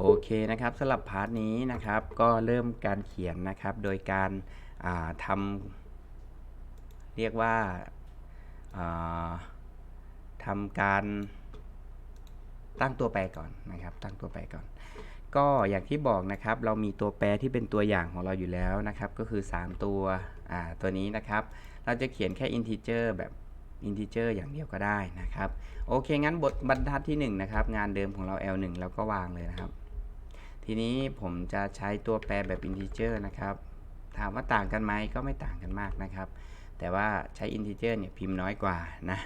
โอเคนะครับสำหรับพาร์ทนี้นะครับก็เริ่มการเขียนนะครับ โดยการาทำเรียกว่าาทำการตั้งตัวแปรก่อนนะครับ ตั้งตัวแปรก่อน ก็อย่างที่บอกนะครับ เรามีตัวแปรที่เป็นตัวอย่างของเราอยู่แล้วนะครับ ก็คือ 3 ตัวตัวนี้นะครับ เราจะเขียนแค่ integer แบบ integer อย่างเดียวก็ได้นะครับ โอเค งั้นบทบรรทัดที่ 1 นะครับ งานเดิมของเรา L1 เราก็วางเลยนะครับ ทีนี้ผมจะใช้ตัวแปรแบบ integer นะครับ ถามว่าต่างกันไหมก็ไม่ต่างกันมากนะครับ แต่ว่าใช้ integer เนี่ยพิมพ์น้อยกว่านะ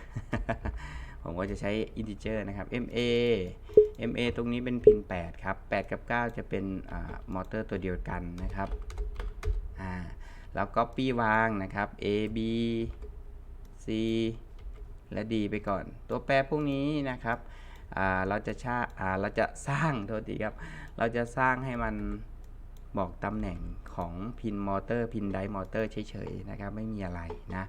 ผมก็จะใช้ integer นะครับ ma ma ตรงนี้เป็นพิน8ครับ 8 กับ 9 จะเป็นมอเตอร์ตัวเดียวกันนะครับอ่าแล้ว copy วางนะครับ a b c และ d ไปก่อน ตัวแปรพวกนี้นะครับ เราจะชาอ่าเราจะสร้างโทษทีครับ เราจะสร้างให้มันบอกตำแหน่งของพินมอเตอร์พินไดมอเตอร์เฉยๆนะครับไม่มีอะไรนะ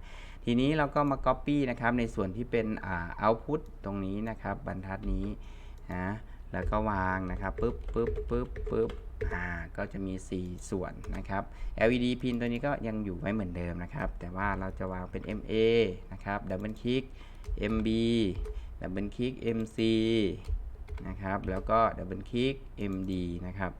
ทีนี้เราก็มา Copy นะครับในส่วนที่เป็นอ่า output ตรงนี้นะครับบรรทัดนี้นะแล้วก็วางนะครับปึ๊บปึ๊บปึ๊บปึ๊บอ่าก็จะมี 4 ส่วนนะครับ LED พินตัวนี้ก็ยังอยู่ไว้เหมือนเดิมนะครับ แต่ว่าเราจะวางเป็น MA นะครับดับเบิลคลิก MB ดับเบิลคลิก MC นะครับ แล้วก็ดับเบิลคลิก MD นะครับ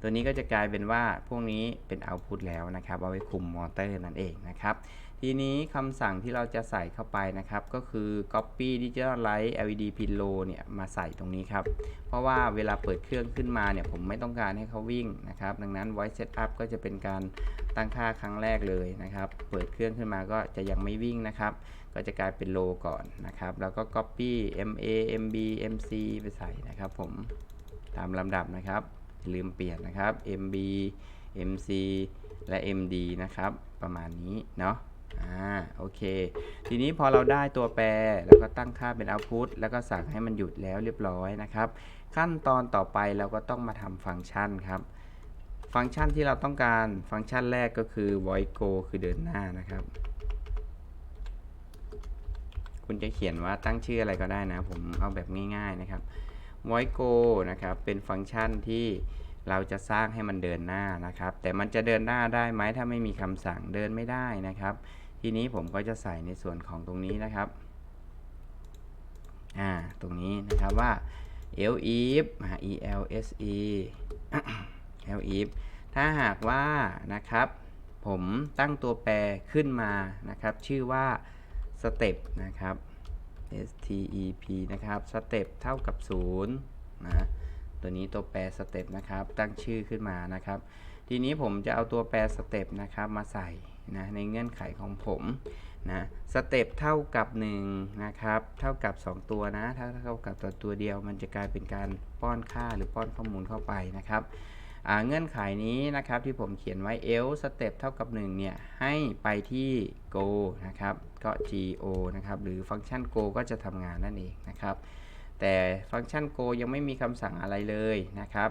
ตัวนี้ก็จะกลายเป็นว่าพวกนี้เป็นเอาต์พุตแล้วนะครับ เอาไว้คุมมอเตอร์นั่นเองนะครับ ทีนี้คำสั่งที่เราจะใส่เข้าไปนะครับ ก็คือ copy digital light LED pin low เนี่ยมาใส่ตรงนี้ครับ เพราะว่าเวลาเปิดเครื่องขึ้นมาเนี่ยผมไม่ต้องการให้เขาวิ่งนะครับ ดังนั้น voice setup ก็จะเป็นการตั้งค่าครั้งแรกเลยนะครับ เปิดเครื่องขึ้นมาก็จะยังไม่วิ่งนะครับ ก็จะกลายเป็น low ก่อนนะครับ แล้วก็ copy MA MB MC ไปใส่นะครับ ผมตามลำดับนะครับอย่าลืมเปลี่ยนนะครับ MB MC และ MD นะครับ ประมาณนี้เนาะ อ่าโอเค ทีนี้พอเราได้ตัวแปรแล้วก็ตั้งค่าเป็น output แล้วก็สั่งให้มันหยุดแล้วเรียบร้อยนะครับ ขั้นตอนต่อไปเราก็ต้องมาทำฟังก์ชันครับ ฟังก์ชันที่เราต้องการฟังก์ชันแรกก็คือ void go คือเดินหน้านะครับ คุณจะเขียนว่าตั้งชื่ออะไรก็ได้นะ ผมเอาแบบง่าย ๆนะครับ void go นะครับเป็นฟังก์ชันที่เราจะสร้างให้มันเดินหน้านะครับ แต่มันจะเดินหน้าได้ไหมถ้าไม่มีคำสั่งเดินไม่ได้นะครับ ทีนี้ผมก็จะใส่ในส่วนของตรงนี้นะครับ อ่า ตรงนี้นะครับว่า l if e l s e l if ถ้าหากว่านะครับ ผมตั้งตัวแปรขึ้นมานะครับ ชื่อว่า step นะครับ s t e p นะครับ step เท่ากับ0นะตัวนี้ตัวแปร step นะครับ ตั้งชื่อขึ้นมานะครับ ทีนี้ผมจะเอาตัวแปร step นะครับมาใส่ นะในเงื่อนไขของผมนะสเต็ปเท่ากับ1นะครับเท่ากับ 2 ตัวนะถ้าเท่ากับตัวตัวเดียว มันจะกลายเป็นการป้อนค่าหรือป้อนข้อมูลเข้าไปนะครับเงื่อนไขนี้นะครับที่ผมเขียนไว้ else step เท่ากับ1เนี่ยให้ไปที่ go นะครับก็ go นะครับหรือฟังก์ชัน go ก็จะทำงานนั่นเองนะครับแต่ฟังก์ชัน go ยังไม่มีคำสั่งอะไรเลยนะครับ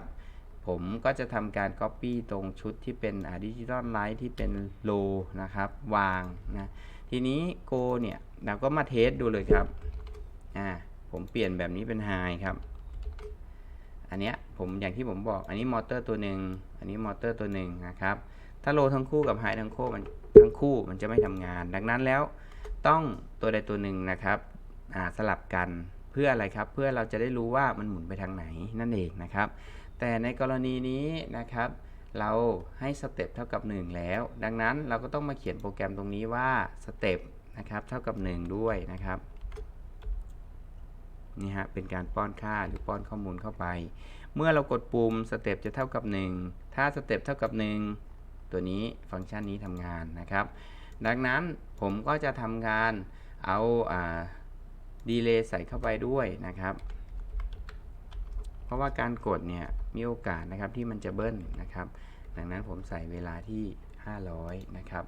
ผมก็จะทำการ Copy ตรงชุดที่เป็นดิจิตอลไลท์ที่เป็น low นะครับ วางนะทีนี้ go เนี่ย เราก็มาเทสดูเลยครับอ่าผมเปลี่ยนแบบนี้เป็น high ครับ อันเนี้ยผมอย่างที่ผมบอกอันนี้มอเตอร์ตัวหนึ่งอันนี้มอเตอร์ตัวหนึ่งนะครับ ถ้าโลทั้งคู่กับไฮทั้งคู่มันทั้งคู่มันจะไม่ทำงาน ดังนั้นแล้วต้องตัวใดตัวหนึ่งนะครับสลับกันเพื่ออะไรครับ เพื่อเราจะได้รู้ว่ามันหมุนไปทางไหนนั่นเองนะครับ แต่ในกรณีนี้นะครับ เราให้สเต็ปเท่ากับ 1 แล้ว ดังนั้นเราก็ต้องมาเขียนโปรแกรมตรงนี้ว่าสเต็ปนะครับเท่ากับ 1 ด้วยนะครับนี่ฮะเป็นการป้อนค่าหรือป้อนข้อมูลเข้าไป เมื่อเรากดปุ่มสเต็ปจะเท่ากับ 1 ถ้าสเต็ปเท่ากับ 1 ตัวนี้ฟังก์ชันนี้ทำงานนะครับ ดังนั้นผมก็จะทำการเอาดีเลย์ใส่เข้าไปด้วยนะครับ เพราะว่าการกดเนี่ย มีโอกาสนะครับที่มันจะเบิ้ลนะครับ ดังนั้นผมใส่เวลาที่ 500 นะครับ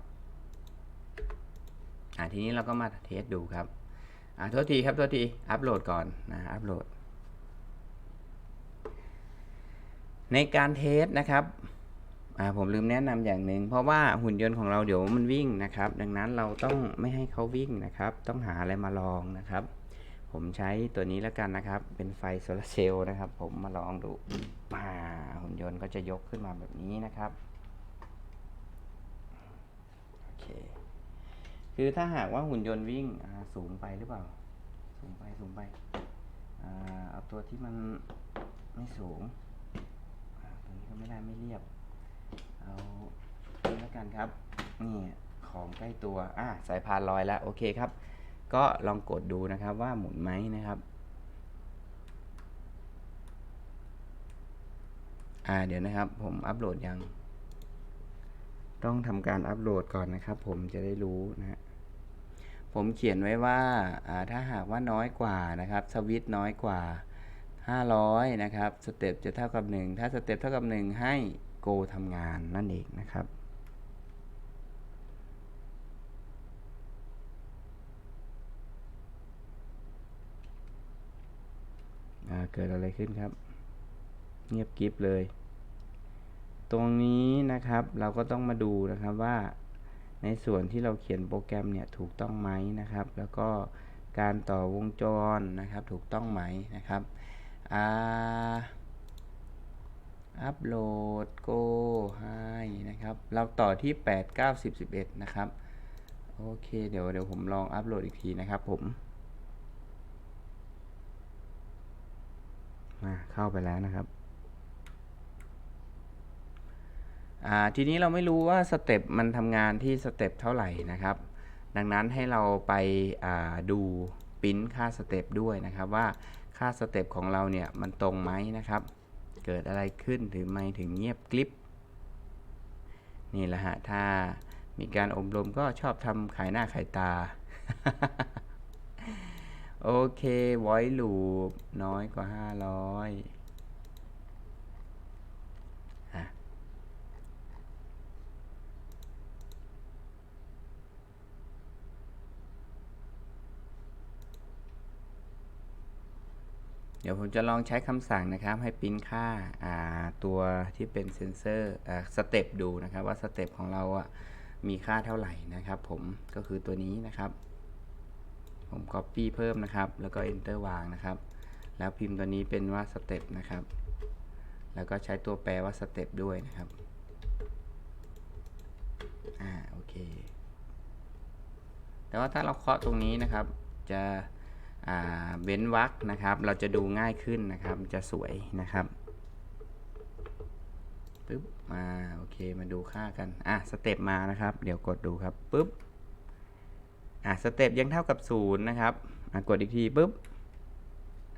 อ่าทีนี้เราก็มาเทสดูครับอ่าโทษทีครับโทษทีอัปโหลดก่อนนะอัปโหลด ในการเทสนะครับอ่าผมลืมแนะนำอย่างหนึ่งเพราะว่าหุ่นยนต์ของเราเดี๋ยวมันวิ่งนะครับ ดังนั้นเราต้องไม่ให้เขาวิ่งนะครับ ต้องหาอะไรมาลองนะครับ ผมใช้ตัวนี้แล้วกันนะครับ เป็นไฟโซลาเซลล์นะครับ ผมมาลองดูอ่าหุ่นยนต์ก็จะยกขึ้นมาแบบนี้นะครับโอเคคือถ้าหากว่าหุ่นยนต์วิ่งสูงไปหรือเปล่า สูงไปสูงไปอเอาตัวที่มันไม่สูงตัวนี้ก็ไม่ได้ไม่เรียบ เอานี่แล้วกันครับนี่ของใกล้ตัวอ่าสายพานลอยแล้วโอเคครับ ก็ลองกดดูนะครับว่าหมุนไหมนะครับอ่าเดี๋ยวนะครับผมอัปโหลดยัง ต้องทำการอัปโหลดก่อนนะครับ ผมจะได้รู้นะฮะผมเขียนไว้ว่าอ่าถ้าหากว่าน้อยกว่านะครับ สวิตน้อยกว่า 500 นะครับ สเต็ปจะเท่ากับ 1 ถ้าสเต็ปเท่ากับ 1 ให้โกทำงานนั่นเองนะครับ เกิดอะไรขึ้นครับ เงียบกริบเลย ตรงนี้นะครับเราก็ต้องมาดูนะครับว่าในส่วนที่เราเขียนโปรแกรมเนี่ยถูกต้องไหมนะครับ แล้วก็การต่อวงจรนะครับ ถูกต้องไหมนะครับอ่าอัปโหลด go ให้นะครับ เราต่อที่ 8 9 10 11 นะครับ โอเค เดี๋ยวเดี๋ยวผมลองอัปโหลดอีกทีนะครับผม มา เข้าไปแล้วนะครับทีนี้เราไม่รู้ว่าสเต็ปมันทำงานที่สเต็ปเท่าไหร่นะครับ ดังนั้นให้เราไปาดูปริ้นค่าสเต็ปด้วยนะครับว่าค่าสเต็ปของเราเนี่ยมันตรงไหมนะครับ เกิดอะไรขึ้นถึงไม่ถึงเงียบกริบนี่แหละฮะถ้ามีการอบรมก็ชอบทำขายหน้าขายตา โอเค void loop น้อยกว่า 500อะเดี๋ยวผมจะลองใช้คำสั่งนะครับให้ปริ้นค่าาตัวที่เป็นเซนเซอร์สเต็ปดูนะครับว่าสเต็ปของเราอะมีค่าเท่าไหร่นะครับผมก็คือตัวนี้นะครับ ผม Copy เพิ่มนะครับ แล้วก็ Enter วางนะครับ แล้วพิมพ์ตัวนี้เป็นว่า Step นะครับ แล้วก็ใช้ตัวแปลว่า Step ด้วยนะครับ อ่า โอเค แต่ว่าถ้าเราเคาะตรงนี้นะครับ จะอ่าเว้นวรรคนะครับ เราจะดูง่ายขึ้นนะครับ จะสวยนะครับปึ๊บมาโอเค มาดูค่ากัน อะ สเต็ปมานะครับ เดี๋ยวกดดูครับปึ๊บ อะสเต็ปยังเท่ากับศูนย์นะครับอะกดอีกทีปุ๊บ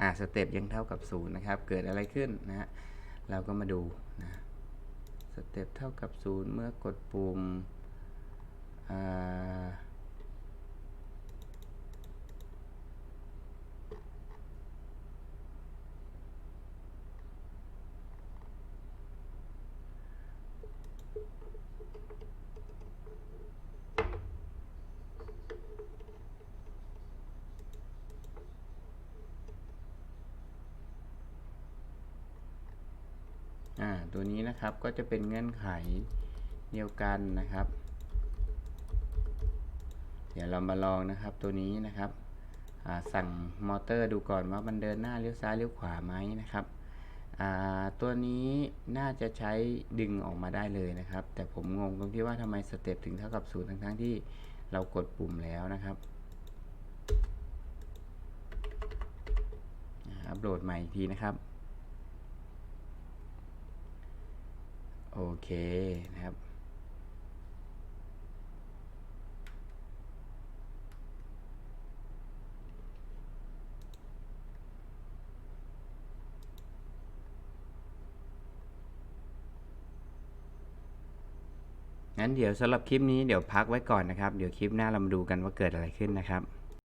อะสเต็ปยังเท่ากับศูนย์นะครับ เกิดอะไรขึ้นนะฮะเราก็มาดูนะสเต็ปเท่ากับศูนย์เมื่อกดปุ่มอ่า อ่าตัวนี้นะครับก็จะเป็นเงื่อนไขเดียวกันนะครับ เดี๋ยวเรามาลองนะครับตัวนี้นะครับสั่งมอเตอร์ดูก่อนว่ามันเดินหน้าเลี้ยวซ้ายเลี้ยวขวาไหมนะครับตัวนี้น่าจะใช้ดึงออกมาได้เลยนะครับ แต่ผมงงตรงที่ว่าทำไมสเต็ปถึงเท่ากับศูนย์ทั้งๆที่เรากดปุ่มแล้วนะครับอัปโหลดใหม่อีกทีนะครับ โอเคนะครับ งั้นเดี๋ยวสำหรับคลิปนี้เดี๋ยวพักไว้ก่อนนะครับ เดี๋ยวคลิปหน้าเรามาดูกันว่าเกิดอะไรขึ้นนะครับ